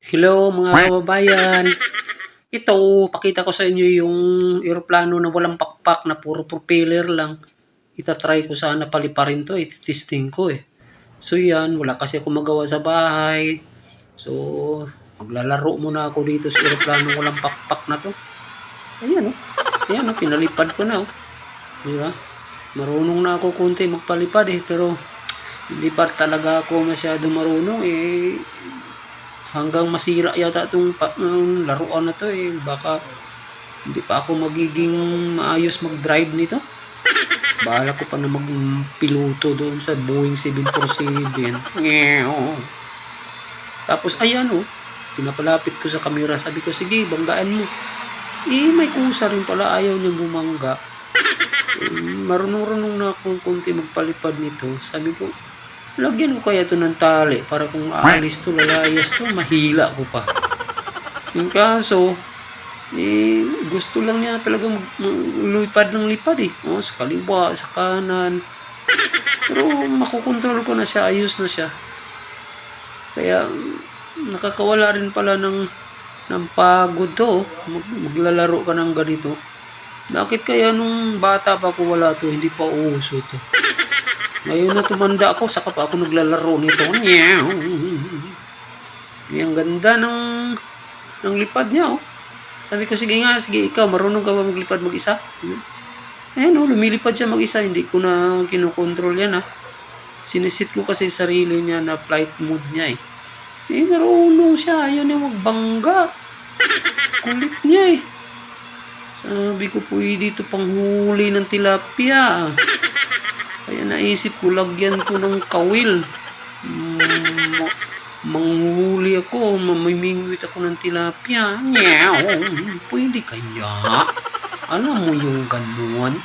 Hello mga kababayan. Ito, pakita ko sa inyo yung eroplano na walang pakpak na puro propeller lang. Itatry ko sana paliparin to, ititesting ko eh. So yan, wala kasi ako magawa sa bahay. So, maglalaro muna ako dito sa eroplano walang pakpak na to. Ayan oh. Ayan oh, pinalipad ko na oh. Di ba? Marunong na ako konti magpalipad eh, pero hindi pa talaga ako masyado marunong eh hanggang masira yata itong um, laruan na to eh. Baka hindi pa ako magiging maayos mag-drive nito. Bahala ko pa na magpiloto doon sa Boeing 747. Ngew. Tapos ayan oh, pinapalapit ko sa camera. Sabi ko, sige, banggaan mo. Eh, may kusa rin pala. Ayaw niya bumangga. Eh, marunong-runong na akong kunti magpalipad nito. Sabi ko, Lagyan ko kaya to ng tali para kung aalis to, lalayas to, mahila ko pa. Yung kaso, eh, gusto lang niya talaga mag, mag- lipad ng lipad eh. Oh, sa kaliwa, sa kanan. Pero makukontrol ko na siya, ayos na siya. Kaya nakakawala rin pala ng ng pagod to. Mag, maglalaro ka ng ganito. Bakit kaya nung bata pa ko wala to, hindi pa uso to? Ngayon na tumanda ako, saka pa ako naglalaro nito. Meow. Ang ganda ng, ng lipad niya, oh. Sabi ko, sige nga, sige, ikaw, marunong ka ba maglipad mag-isa? Ayan, oh, lumilipad siya mag-isa. Hindi ko na kinokontrol yan, ah. Sinisit ko kasi sarili niya na flight mode niya, eh. Eh, marunong siya. Ayaw niya magbangga. Kulit niya, eh. Sabi ko, pwede ito panghuli ng tilapia. Kaya naisip ko, lagyan ko ng kawil. Ma- manghuli ako, mamimingwit ako ng tilapia. Meow. Pwede kaya? Alam mo yung ganon?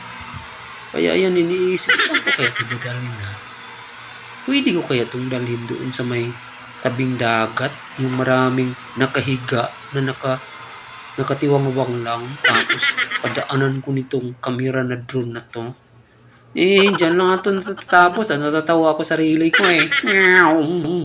Kaya yan, iniisip, saan ko kaya ito dadalhin na? Pwede ko kaya itong dalhin doon sa may tabing dagat, yung maraming nakahiga na naka nakatiwangwang lang tapos padaanan ko nitong kamera na drone na to eh, dyan lang ito natatapos. Ah, natatawa sa sarili ko eh. Meow.